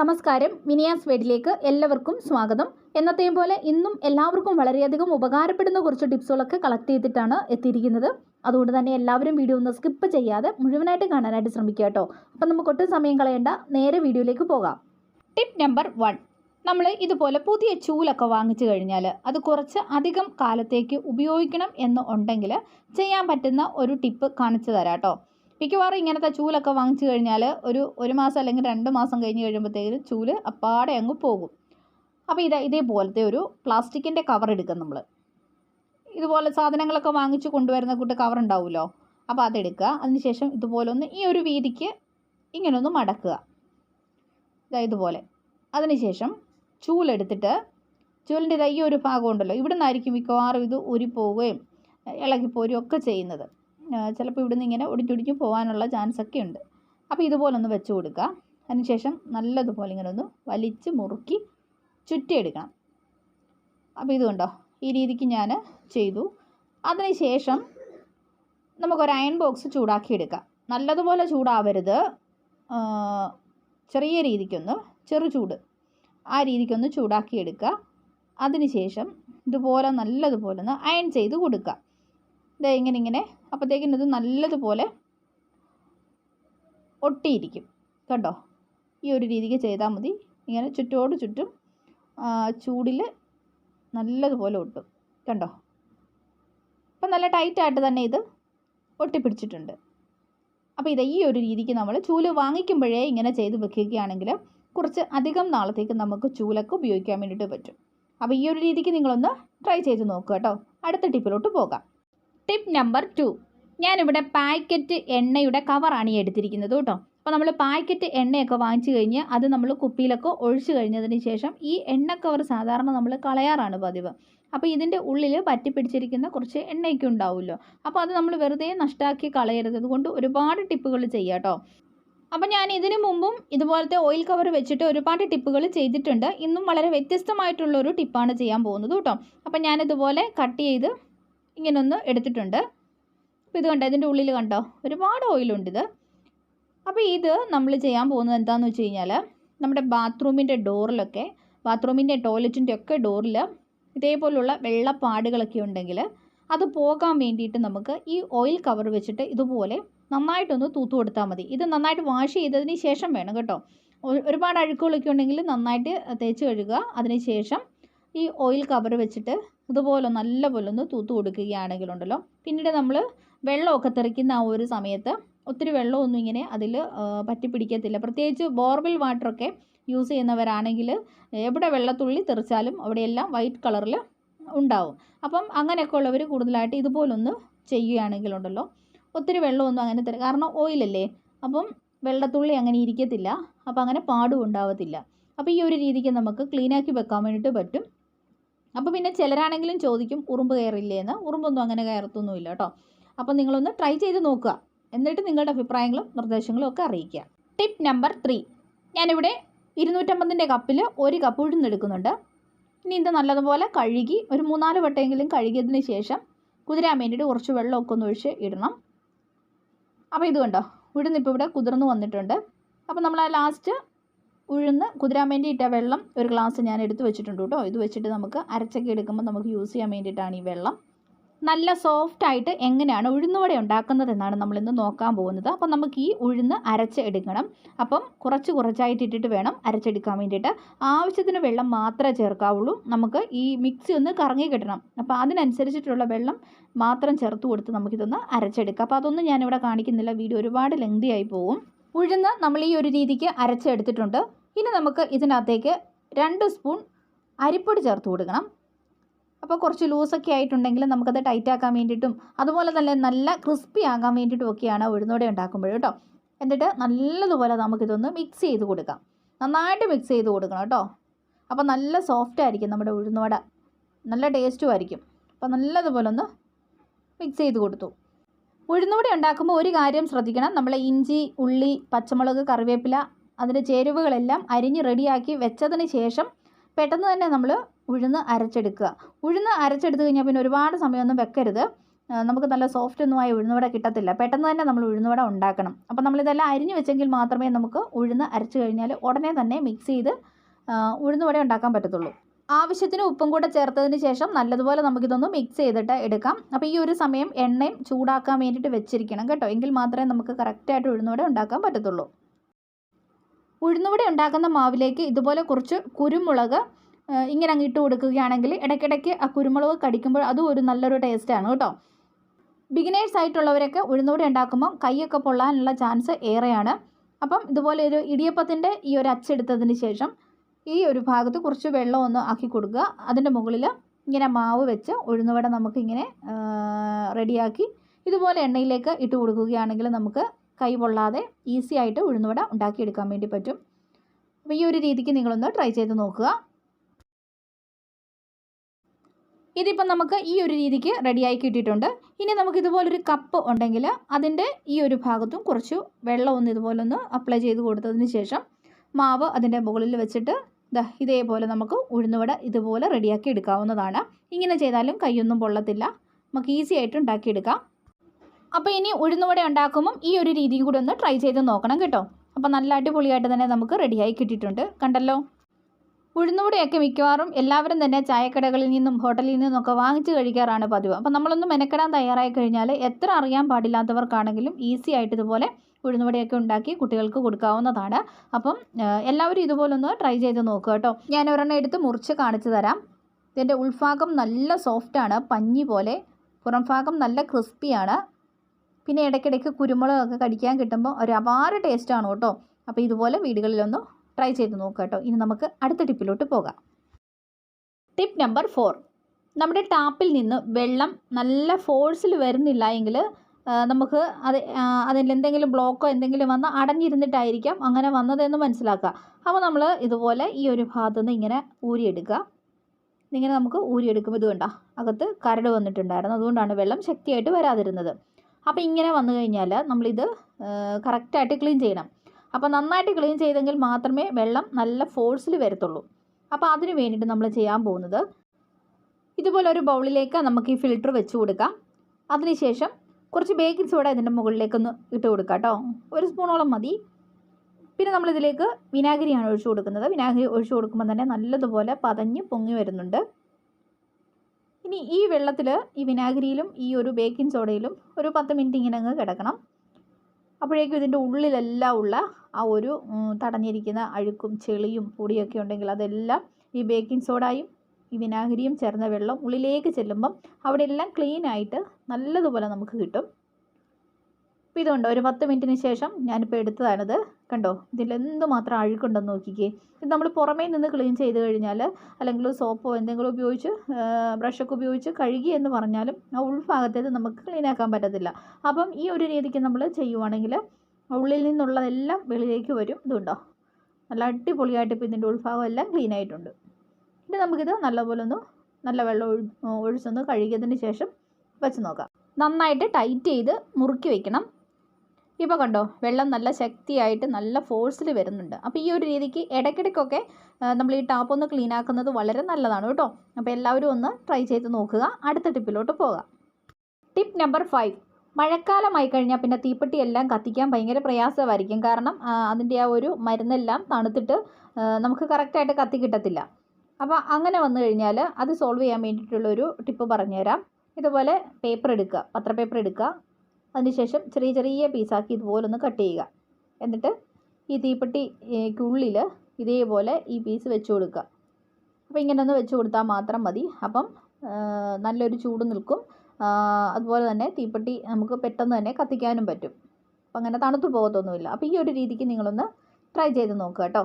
നമസ്കാരം. മിനിയാസ് വേഡിലേക്ക് എല്ലാവർക്കും സ്വാഗതം. എന്നത്തെയും പോലെ ഇന്നും എല്ലാവർക്കും വളരെയധികം ഉപകാരപ്പെടുന്ന കുറച്ച് ടിപ്സുകളൊക്കെ കളക്ട് ചെയ്തിട്ടാണ് എത്തിയിരിക്കുന്നത്. അതുകൊണ്ട് തന്നെ എല്ലാവരും വീഡിയോ ഒന്ന് സ്കിപ്പ് ചെയ്യാതെ മുഴുവനായിട്ട് കാണാനായിട്ട് ശ്രമിക്കുക കേട്ടോ. അപ്പം നമുക്ക് ഒട്ടും സമയം കളയേണ്ട. നേരെ വീഡിയോയിലേക്ക് പോകാം. ടിപ്പ് നമ്പർ വൺ നമ്മൾ ഇതുപോലെ പുതിയ ചൂലൊക്കെ വാങ്ങിച്ചു കഴിഞ്ഞാൽ അത് കുറച്ച് അധികം കാലത്തേക്ക് ഉപയോഗിക്കണം എന്ന് ഉണ്ടെങ്കിൽ ചെയ്യാൻ പറ്റുന്ന ഒരു ടിപ്പ് കാണിച്ചു തരാം കേട്ടോ. മിക്കവാറും ഇങ്ങനത്തെ ചൂലൊക്കെ വാങ്ങിച്ചു കഴിഞ്ഞാൽ ഒരു ഒരു മാസം അല്ലെങ്കിൽ രണ്ട് മാസം കഴിഞ്ഞ് കഴിയുമ്പോഴത്തേക്കും ചൂൽ അപ്പാടെ അങ്ങ് പോകും. അപ്പോൾ ഇത് ഇതേപോലത്തെ ഒരു പ്ലാസ്റ്റിക്കിന്റെ കവർ എടുക്കും നമ്മൾ ഇതുപോലെ സാധനങ്ങളൊക്കെ വാങ്ങിച്ച് കൊണ്ടുവരുന്ന കൂട്ട് കവർ ഉണ്ടാവുമല്ലോ അപ്പോൾ അതെടുക്കുക. അതിനുശേഷം ഇതുപോലെ ഒന്ന് ഈ ഒരു വീതിക്ക് ഇങ്ങനെ ഒന്ന് മടക്കുക. ഇതാ ഇതുപോലെ. അതിനുശേഷം ചൂലെടുത്തിട്ട് ചൂലിന്റെ ഇതാ ഈ ഒരു ഭാഗം ഉണ്ടല്ലോ. ഇവിടെ നിന്നായിരിക്കും മിക്കവാറും ഇത് ഊരിപ്പോവുകയും ഇളകിപ്പോരുകയും ഒക്കെ ചെയ്യുന്നത്. ചിലപ്പോൾ ഇവിടുന്ന് ഇങ്ങനെ ഒടിഞ്ഞൊടിഞ്ഞ് പോകാനുള്ള ചാൻസ് ഒക്കെ ഉണ്ട്. അപ്പോൾ ഇതുപോലെ ഒന്ന് വെച്ച് കൊടുക്കുക. അതിനുശേഷം നല്ലതുപോലെ ഇങ്ങനെ ഒന്ന് വലിച്ച് മുറുക്കി ചുറ്റിയെടുക്കണം. അപ്പോൾ ഇതുകൊണ്ടോ ഈ രീതിക്ക് ഞാൻ ചെയ്തു. അതിനുശേഷം നമുക്കൊരു അയൺ ബോക്സ് ചൂടാക്കിയെടുക്കാം. നല്ലതുപോലെ ചൂടാവരുത്. ചെറിയ രീതിക്കൊന്ന് ചെറു ചൂട് ആ രീതിക്കൊന്ന് ചൂടാക്കിയെടുക്കുക. അതിനുശേഷം ഇതുപോലെ നല്ലതുപോലെ ഒന്ന് അയൺ ചെയ്ത് കൊടുക്കുക. ഇതേ ഇങ്ങനെ ഇങ്ങനെ. അപ്പോഴത്തേക്കിനും ഇത് നല്ലതുപോലെ ഒട്ടിയിരിക്കും. കണ്ടോ? ഈ ഒരു രീതിക്ക് ചെയ്താൽ മതി. ഇങ്ങനെ ചുറ്റോട് ചുറ്റും ചൂടിൽ നല്ലതുപോലെ ഒട്ടും. കണ്ടോ? അപ്പം നല്ല ടൈറ്റായിട്ട് തന്നെ ഇത് ഒട്ടിപ്പിടിച്ചിട്ടുണ്ട്. അപ്പോൾ ഇത് ഈ ഒരു രീതിക്ക് നമ്മൾ ചൂൽ വാങ്ങിക്കുമ്പോഴേ ഇങ്ങനെ ചെയ്ത് വെക്കുകയാണെങ്കിൽ കുറച്ച് അധികം നാളത്തേക്ക് നമുക്ക് ചൂലൊക്കെ ഉപയോഗിക്കാൻ വേണ്ടിയിട്ട് പറ്റും. അപ്പോൾ ഈ ഒരു രീതിക്ക് നിങ്ങളൊന്ന് ട്രൈ ചെയ്ത് നോക്കുക കേട്ടോ. അടുത്ത ടിപ്പിലോട്ട് പോകാം. ടിപ്പ് നമ്പർ ടു ഞാനിവിടെ പാക്കറ്റ് എണ്ണയുടെ കവറാണ് ഈ എടുത്തിരിക്കുന്നത് കേട്ടോ. അപ്പോൾ നമ്മൾ പാക്കറ്റ് എണ്ണയൊക്കെ വാങ്ങിച്ചു കഴിഞ്ഞ് അത് നമ്മൾ കുപ്പിയിലൊക്കെ ഒഴിച്ചു കഴിഞ്ഞതിന് ശേഷം ഈ എണ്ണ കവർ സാധാരണ നമ്മൾ കളയാറാണ് പതിവ്. അപ്പോൾ ഇതിന്റെ ഉള്ളിൽ പറ്റിപ്പിടിച്ചിരിക്കുന്ന കുറച്ച് എണ്ണയൊക്കെ ഉണ്ടാവുമല്ലോ. അപ്പോൾ അത് നമ്മൾ വെറുതെ നഷ്ടമാക്കി കളയരുത്. അതുകൊണ്ട് ഒരുപാട് ടിപ്പുകൾ ചെയ്യാം കേട്ടോ. അപ്പം ഞാൻ ഇതിനു മുമ്പും ഇതുപോലത്തെ ഓയിൽ കവർ വെച്ചിട്ട് ഒരുപാട് ടിപ്പുകൾ ചെയ്തിട്ടുണ്ട്. ഇന്നും വളരെ വ്യത്യസ്തമായിട്ടുള്ളൊരു ടിപ്പാണ് ചെയ്യാൻ പോകുന്നത് കേട്ടോ. അപ്പം ഞാനിതുപോലെ കട്ട് ചെയ്ത് ഇങ്ങനൊന്ന് എടുത്തിട്ടുണ്ട്. അപ്പോൾ ഇത് കണ്ടോ ഇതിന്റെ ഉള്ളിൽ കണ്ടോ ഒരുപാട് ഓയിലുണ്ട് ഇത് അപ്പോൾ ഇത് നമ്മൾ ചെയ്യാൻ പോകുന്നത് എന്താണെന്ന് വെച്ച് കഴിഞ്ഞാൽ നമ്മുടെ ബാത്റൂമിന്റെ ഡോറിലൊക്കെ ബാത്റൂമിന്റെ ടോയ്ലറ്റിന്റെ ഒക്കെ ഡോറിൽ ഇതേപോലുള്ള വെള്ളപ്പാടുകളൊക്കെ ഉണ്ടെങ്കിൽ അത് പോകാൻ വേണ്ടിയിട്ട് നമുക്ക് ഈ ഓയിൽ കവർ വെച്ചിട്ട് ഇതുപോലെ നന്നായിട്ടൊന്ന് തൂത്തു കൊടുത്താൽ മതി. ഇത് നന്നായിട്ട് വാഷ് ചെയ്തതിന് ശേഷം വേണം കേട്ടോ. ഒരുപാട് അഴുക്കുകളൊക്കെ ഉണ്ടെങ്കിൽ നന്നായിട്ട് തേച്ച് കഴുകുക. അതിന് ശേഷം ഈ ഓയിൽ കവർ വെച്ചിട്ട് ഇതുപോലെ നല്ലപോലെ ഒന്ന് തൂത്ത് കൊടുക്കുകയാണെങ്കിലുണ്ടല്ലോ. പിന്നീട് നമ്മൾ വെള്ളമൊക്കെ തെറിക്കുന്ന ആ ഒരു സമയത്ത് ഒത്തിരി വെള്ളമൊന്നും ഇങ്ങനെ അതിൽ പറ്റിപ്പിടിക്കത്തില്ല. പ്രത്യേകിച്ച് ബോർവെൽ വാട്ടറൊക്കെ യൂസ് ചെയ്യുന്നവരാണെങ്കിൽ എവിടെ വെള്ളത്തുള്ളി തെറിച്ചാലും അവിടെയെല്ലാം വൈറ്റ് കളറിൽ ഉണ്ടാവും. അപ്പം അങ്ങനെയൊക്കെ ഉള്ളവർ കൂടുതലായിട്ട് ഇതുപോലൊന്ന് ചെയ്യുകയാണെങ്കിലുണ്ടല്ലോ. ഒത്തിരി വെള്ളമൊന്നും അങ്ങനെ തരും കാരണം ഓയിലല്ലേ? അപ്പം വെള്ളത്തുള്ളി അങ്ങനെ ഇരിക്കത്തില്ല. അപ്പം അങ്ങനെ പാടും ഉണ്ടാവത്തില്ല. അപ്പോൾ ഈ ഒരു രീതിക്ക് നമുക്ക് ക്ലീനാക്കി വെക്കാൻ വേണ്ടിയിട്ട് പറ്റും. അപ്പോൾ പിന്നെ ചിലരാണെങ്കിലും ചോദിക്കും ഉറുമ്പ് കയറില്ലേ എന്ന് ഉറുമ്പൊന്നും അങ്ങനെ കയറത്തൊന്നുമില്ല കേട്ടോ. അപ്പോൾ നിങ്ങളൊന്ന് ട്രൈ ചെയ്ത് നോക്കുക. എന്നിട്ട് നിങ്ങളുടെ അഭിപ്രായങ്ങളും നിർദ്ദേശങ്ങളും ഒക്കെ അറിയിക്കുക. ടിപ്പ് നമ്പർ ത്രീ ഞാനിവിടെ ഇരുന്നൂറ്റമ്പതിന്റെ കപ്പിൽ ഒരു കപ്പ് ഉഴുന്നെടുക്കുന്നുണ്ട് ഇനി ഇത് നല്ലതുപോലെ കഴുകി ഒരു മൂന്നാൽ വട്ടമെങ്കിലും കഴുകിയതിന് ശേഷം കുതിരാൻ വേണ്ടിയിട്ട് കുറച്ച് വെള്ളമൊക്കെ ഒന്ന് ഒഴിച്ച് ഇടണം. അപ്പോൾ ഇത് കണ്ടോ? ഉഴുന്നിപ്പോൾ ഇവിടെ കുതിർന്ന് വന്നിട്ടുണ്ട്. അപ്പോൾ നമ്മൾ ആ ലാസ്റ്റ് ഉഴുന്ന് കുതിരാൻ ഇട്ട വെള്ളം ഒരു ഗ്ലാസ് ഞാൻ എടുത്ത് വെച്ചിട്ടുണ്ട് കേട്ടോ. ഇത് വെച്ചിട്ട് നമുക്ക് അരച്ചൊക്കെ എടുക്കുമ്പോൾ നമുക്ക് യൂസ് ചെയ്യാൻ വേണ്ടിയിട്ടാണ് ഈ വെള്ളം. നല്ല സോഫ്റ്റ് ആയിട്ട് എങ്ങനെയാണ് ഉഴുന്നുവട എന്നാണ് നമ്മളിന്ന് നോക്കാൻ പോകുന്നത്. അപ്പം നമുക്ക് ഈ ഉഴുന്ന് അരച്ച് എടുക്കണം. അപ്പം കുറച്ച് കുറച്ചായിട്ട് ഇട്ടിട്ട് വേണം അരച്ചെടുക്കാൻ വേണ്ടിയിട്ട്. ആവശ്യത്തിന് വെള്ളം മാത്രമേ ചേർക്കാവുള്ളൂ. നമുക്ക് ഈ മിക്സി ഒന്ന് കറങ്ങി കിട്ടണം. അപ്പോൾ അതിനനുസരിച്ചിട്ടുള്ള വെള്ളം മാത്രം ചേർത്ത് കൊടുത്ത് നമുക്കിതൊന്ന് അരച്ചെടുക്കാം. അപ്പോൾ അതൊന്നും ഞാനിവിടെ കാണിക്കുന്നില്ല. വീഡിയോ ഒരുപാട് ലെങ്തി ആയി പോകും ഉഴുന്ന് നമ്മൾ ഈ ഒരു രീതിക്ക് അരച്ചെടുത്തിട്ടുണ്ട്. ഇനി നമുക്ക് ഇതിനകത്തേക്ക് രണ്ട് സ്പൂൺ അരിപ്പൊടി ചേർത്ത് കൊടുക്കണം. അപ്പോൾ കുറച്ച് ലൂസൊക്കെ ആയിട്ടുണ്ടെങ്കിൽ നമുക്കത് ടൈറ്റ് ആക്കാൻ വേണ്ടിയിട്ടും അതുപോലെ തന്നെ നല്ല ക്രിസ്പി ആകാൻ വേണ്ടിയിട്ടും ഒക്കെയാണ് ഉഴുന്നോടെ ഉണ്ടാക്കുമ്പോൾ കേട്ടോ. എന്നിട്ട് നല്ലതുപോലെ നമുക്കിതൊന്ന് മിക്സ് ചെയ്ത് കൊടുക്കാം. നന്നായിട്ട് മിക്സ് ചെയ്ത് കൊടുക്കണം കേട്ടോ. അപ്പോൾ നല്ല സോഫ്റ്റ് ആയിരിക്കും നമ്മുടെ ഉഴുന്നോട നല്ല ടേസ്റ്റും ആയിരിക്കും. അപ്പോൾ നല്ലതുപോലെ ഒന്ന് മിക്സ് ചെയ്ത് കൊടുത്തു. ഉഴുന്നോടെ ഉണ്ടാക്കുമ്പോൾ ഒരു കാര്യം ശ്രദ്ധിക്കണം. നമ്മൾ ഇഞ്ചി ഉള്ളി പച്ചമുളക് കറിവേപ്പില അതിന്റെ ചേരുവകളെല്ലാം അരിഞ്ഞ് റെഡിയാക്കി വെച്ചതിന് ശേഷം പെട്ടെന്ന് തന്നെ നമ്മൾ ഉഴുന്ന് അരച്ചെടുക്കുക. ഉഴുന്ന് അരച്ചെടുത്ത് കഴിഞ്ഞാൽ പിന്നെ ഒരുപാട് സമയമൊന്നും വെക്കരുത്. നമുക്ക് നല്ല സോഫ്റ്റ് ഒന്നുമായ ഉഴുന്നുവട കിട്ടത്തില്ല. പെട്ടെന്ന് തന്നെ നമ്മൾ ഉഴുന്നുവട ഉണ്ടാക്കണം. അപ്പോൾ നമ്മളിതെല്ലാം അരിഞ്ഞ് വെച്ചെങ്കിൽ മാത്രമേ നമുക്ക് ഉഴുന്ന് അരച്ച് കഴിഞ്ഞാൽ ഉടനെ തന്നെ മിക്സ് ചെയ്ത് ഉഴുന്നുവട ഉണ്ടാക്കാൻ പറ്റത്തുള്ളൂ. ആവശ്യത്തിന് ഉപ്പും കൂടെ ചേർത്തതിന് ശേഷം നല്ലതുപോലെ നമുക്കിതൊന്ന് മിക്സ് ചെയ്തിട്ട് എടുക്കാം. അപ്പോൾ ഈ ഒരു സമയം എണ്ണയും ചൂടാക്കാൻ വേണ്ടിയിട്ട് വെച്ചിരിക്കണം കേട്ടോ. എങ്കിൽ മാത്രമേ നമുക്ക് കറക്റ്റായിട്ട് ഉഴുന്നുവട ഉണ്ടാക്കാൻ പറ്റത്തുള്ളൂ. ഉഴുന്നുവട ഉണ്ടാക്കുന്ന മാവിലേക്ക് ഇതുപോലെ കുറച്ച് കുരുമുളക് ഇങ്ങനെ അങ്ങ് ഇട്ട് കൊടുക്കുകയാണെങ്കിൽ ഇടയ്ക്കിടയ്ക്ക് ആ കുരുമുളക് കടിക്കുമ്പോൾ അതും ഒരു നല്ലൊരു ടേസ്റ്റാണ് കേട്ടോ. ബിഗിനേഴ്സ് ആയിട്ടുള്ളവരൊക്കെ ഉഴുന്നുവട ഉണ്ടാക്കുമ്പോൾ കൈയൊക്കെ പൊള്ളാനുള്ള ചാൻസ് ഏറെയാണ്. അപ്പം ഇതുപോലെ ഒരു ഇടിയപ്പത്തിന്റെ ഈ ഒരു അച്ചെടുത്തതിന് ശേഷം ഈ ഒരു ഭാഗത്ത് കുറച്ച് വെള്ളം ഒന്ന് ആക്കി കൊടുക്കുക. അതിന്റെ മുകളിൽ ഇങ്ങനെ മാവ് വെച്ച് ഉഴുന്നുവട നമുക്കിങ്ങനെ റെഡിയാക്കി ഇതുപോലെ എണ്ണയിലേക്ക് ഇട്ട് കൊടുക്കുകയാണെങ്കിൽ നമുക്ക് കൈ പൊള്ളാതെ ഈസി ആയിട്ട് ഉഴുന്നുവട ഉണ്ടാക്കിയെടുക്കാൻ വേണ്ടി പറ്റും. അപ്പോൾ ഈ ഒരു രീതിക്ക് നിങ്ങളൊന്ന് ട്രൈ ചെയ്ത് നോക്കുക. ഇതിപ്പം നമുക്ക് ഈ ഒരു രീതിക്ക് റെഡിയായി കിട്ടിയിട്ടുണ്ട്. ഇനി നമുക്ക് ഇതുപോലൊരു കപ്പ് ഉണ്ടെങ്കിൽ അതിന്റെ ഈ ഒരു ഭാഗത്തും കുറച്ച് വെള്ളം ഒന്ന് ഇതുപോലെ ഒന്ന് അപ്ലൈ ചെയ്ത് കൊടുത്തതിന് ശേഷം മാവ് അതിന്റെ മുകളിൽ വെച്ചിട്ട് ഇതേപോലെ നമുക്ക് ഉഴുന്നുവട ഇതുപോലെ റെഡിയാക്കി എടുക്കാവുന്നതാണ്. ഇങ്ങനെ ചെയ്താലും കൈയൊന്നും പൊള്ളത്തില്ല. നമുക്ക് ഈസി ആയിട്ട് ഉണ്ടാക്കിയെടുക്കാം. അപ്പോൾ ഇനി ഉഴുന്നുവട ഉണ്ടാക്കുമ്പം ഈ ഒരു രീതിയും കൂടി ഒന്ന് ട്രൈ ചെയ്ത് നോക്കണം കേട്ടോ. അപ്പോൾ നല്ല അടിപൊളിയായിട്ട് തന്നെ നമുക്ക് റെഡിയായി കിട്ടിയിട്ടുണ്ട്. കണ്ടല്ലോ? ഉഴുന്നുവടയൊക്കെ മിക്കവാറും എല്ലാവരും തന്നെ ചായക്കടകളിൽ നിന്നും ഹോട്ടലിൽ നിന്നൊക്കെ വാങ്ങിച്ച് കഴിക്കാറാണ് പതിവ്. അപ്പോൾ നമ്മളൊന്ന് മെനക്കെടാൻ തയ്യാറായി കഴിഞ്ഞാൽ എത്ര അറിയാൻ പാടില്ലാത്തവർക്കാണെങ്കിലും ഈസി ആയിട്ട് ഇതുപോലെ ഉഴുന്നുവടയൊക്കെ ഉണ്ടാക്കി കുട്ടികൾക്ക് കൊടുക്കാവുന്നതാണ്. അപ്പം എല്ലാവരും ഇതുപോലൊന്ന് ട്രൈ ചെയ്ത് നോക്കുക കേട്ടോ. ഞാൻ ഒരെണ്ണം എടുത്ത് മുറിച്ച് കാണിച്ചു തരാം. ഇതിന്റെ ഉൾഭാഗം നല്ല സോഫ്റ്റാണ് പഞ്ഞി പോലെ. പുറംഭാഗം നല്ല ക്രിസ്പിയാണ് പിന്നെ ഇടയ്ക്കിടയ്ക്ക് കുരുമുളകൊക്കെ കടിക്കാൻ കിട്ടുമ്പോൾ ഒരു അപാര ടേസ്റ്റാണ് കേട്ടോ. അപ്പോൾ ഇതുപോലെ വീടുകളിലൊന്ന് ട്രൈ ചെയ്ത് നോക്കുക കേട്ടോ. ഇനി നമുക്ക് അടുത്ത ടിപ്പിലോട്ട് പോകാം. ടിപ്പ് നമ്പർ ഫോർ നമ്മുടെ ടാപ്പിൽ നിന്ന് വെള്ളം നല്ല ഫോഴ്സിൽ വരുന്നില്ല എങ്കിൽ നമുക്ക് അത് അതിൽ എന്തെങ്കിലും ബ്ലോക്കോ എന്തെങ്കിലും വന്ന് അടഞ്ഞിരുന്നിട്ടായിരിക്കാം അങ്ങനെ വന്നതെന്ന് മനസ്സിലാക്കുക. അപ്പോൾ നമ്മൾ ഇതുപോലെ ഈ ഒരു ഭാഗത്തു നിന്ന് ഇങ്ങനെ ഊരിയെടുക്കുക. ഇങ്ങനെ നമുക്ക് ഊരിയെടുക്കുമ്പോൾ ഇത് കണ്ട അകത്ത് കരട് വന്നിട്ടുണ്ടായിരുന്നു. അതുകൊണ്ടാണ് വെള്ളം ശക്തിയായിട്ട് വരാതിരുന്നത്. അപ്പോൾ ഇങ്ങനെ വന്നു കഴിഞ്ഞാൽ നമ്മളിത് കറക്റ്റായിട്ട് ക്ലീൻ ചെയ്യണം. അപ്പോൾ നന്നായിട്ട് ക്ലീൻ ചെയ്തെങ്കിൽ മാത്രമേ വെള്ളം നല്ല ഫോഴ്സിൽ വരത്തുള്ളൂ. അപ്പോൾ അതിന് വേണ്ടിയിട്ട് നമ്മൾ ചെയ്യാൻ പോകുന്നത് ഇതുപോലെ ഒരു ബൗളിലേക്ക് നമുക്ക് ഈ ഫിൽറ്റർ വെച്ച് കൊടുക്കാം. അതിനുശേഷം കുറച്ച് ബേക്കിംഗ് സോഡ ഇതിന്റെ മുകളിലേക്കൊന്ന് ഇട്ട് കൊടുക്കാം കേട്ടോ ഒരു സ്പൂണോളം മതി. പിന്നെ നമ്മളിതിലേക്ക് വിനാഗിരിയാണ് ഒഴിച്ചു കൊടുക്കുന്നത്. വിനാഗിരി ഒഴിച്ചു കൊടുക്കുമ്പോൾ തന്നെ നല്ലതുപോലെ പതഞ്ഞ് പൊങ്ങി വരുന്നുണ്ട്. ഇനി ഈ വെള്ളത്തിൽ ഈ വിനാഗിരിയിലും ഈ ഒരു ബേക്കിംഗ് സോഡയിലും ഒരു പത്ത് മിനിറ്റ് ഇങ്ങനെ അങ്ങ് കിടക്കണം. അപ്പോഴേക്കും ഇതിന്റെ ഉള്ളിലെല്ലാം ഉള്ള ആ ഒരു തടഞ്ഞിരിക്കുന്ന അഴുക്കും ചെളിയും പൊടിയൊക്കെ ഉണ്ടെങ്കിൽ അതെല്ലാം ഈ ബേക്കിംഗ് സോഡയും ഈ വിനാഗിരിയും ചേർന്ന വെള്ളം ഉള്ളിലേക്ക് ചെല്ലുമ്പം അവിടെ എല്ലാം ക്ലീൻ ആയിട്ട് നല്ലതുപോലെ നമുക്ക് കിട്ടും. അപ്പോൾ ഇതുണ്ട്. ഒരു പത്ത് മിനിറ്റിന് ശേഷം ഞാനിപ്പോൾ എടുത്തതാണിത്. കണ്ടോ? ഇതിൽ എന്തുമാത്രം അഴുക്കുണ്ടെന്ന് നോക്കിക്കേ. ഇത് നമ്മൾ പുറമേ നിന്ന് ക്ലീൻ ചെയ്ത് കഴിഞ്ഞാൽ അല്ലെങ്കിൽ സോപ്പോ എന്തെങ്കിലും ഉപയോഗിച്ച് ബ്രഷൊക്കെ ഉപയോഗിച്ച് കഴുകി എന്ന് പറഞ്ഞാലും ആ ഉൾഭാഗത്തേത് നമുക്ക് ക്ലീൻ ആക്കാൻ പറ്റത്തില്ല. അപ്പം ഈ ഒരു രീതിക്ക് നമ്മൾ ചെയ്യുവാണെങ്കിൽ ഉള്ളിൽ നിന്നുള്ളതെല്ലാം വെളിയിലേക്ക് വരും. ഇതുണ്ടോ നല്ല അടിപൊളിയായിട്ട് ഇപ്പോൾ ഇതിന്റെ ഉൾഭാഗം എല്ലാം ക്ലീൻ ആയിട്ടുണ്ട്. ഇനി നമുക്കിത് നല്ലപോലെ ഒന്ന് നല്ല വെള്ളം ഒഴി ഒഴിച്ചൊന്ന് കഴുകിയതിന് ശേഷം വെച്ച് നോക്കാം. നന്നായിട്ട് ടൈറ്റ് ചെയ്ത് മുറുക്കി വെക്കണം. ഇപ്പോൾ കണ്ടോ വെള്ളം നല്ല ശക്തിയായിട്ട് നല്ല ഫോഴ്സിൽ വരുന്നുണ്ട്. അപ്പോൾ ഈ ഒരു രീതിക്ക് ഇടയ്ക്കിടയ്ക്കൊക്കെ നമ്മൾ ഈ ടാപ്പ് ഒന്ന് ക്ലീൻ ആക്കുന്നത് വളരെ നല്ലതാണ് കേട്ടോ. അപ്പോൾ എല്ലാവരും ഒന്ന് ട്രൈ ചെയ്ത് നോക്കുക. അടുത്ത ടിപ്പിലോട്ട് പോകാം. ടിപ്പ് നമ്പർ ഫൈവ് മഴക്കാലമായി കഴിഞ്ഞാൽ പിന്നെ തീപ്പെട്ടി എല്ലാം കത്തിക്കാൻ ഭയങ്കര പ്രയാസമായിരിക്കും. കാരണം അതിന്റെ ആ ഒരു മരുന്നെല്ലാം തണുത്തിട്ട് നമുക്ക് കറക്റ്റായിട്ട് കത്തി കിട്ടത്തില്ല. അപ്പോൾ അങ്ങനെ വന്നു കഴിഞ്ഞാൽ അത് സോൾവ് ചെയ്യാൻ വേണ്ടിയിട്ടുള്ളൊരു ടിപ്പ് പറഞ്ഞുതരാം. ഇതുപോലെ പേപ്പർ എടുക്കുക പത്രപേപ്പർ എടുക്കുക. അതിനുശേഷം ചെറിയ ചെറിയ പീസാക്കി ഇതുപോലെ ഒന്ന് കട്ട് ചെയ്യുക. എന്നിട്ട് ഈ തീപ്പെട്ടിക്കുള്ളിൽ ഇതേപോലെ ഈ പീസ് വെച്ച് കൊടുക്കുക. അപ്പോൾ ഇങ്ങനെ ഒന്ന് വെച്ച് കൊടുത്താൽ മാത്രം മതി. അപ്പം നല്ലൊരു ചൂട് നിൽക്കും. അതുപോലെ തന്നെ തീപ്പെട്ടി നമുക്ക് പെട്ടെന്ന് തന്നെ കത്തിക്കാനും പറ്റും. അപ്പം അങ്ങനെ തണുത്ത് പോകത്തൊന്നുമില്ല. അപ്പോൾ ഈ ഒരു രീതിക്ക് നിങ്ങളൊന്ന് ട്രൈ ചെയ്ത് നോക്കുക കേട്ടോ.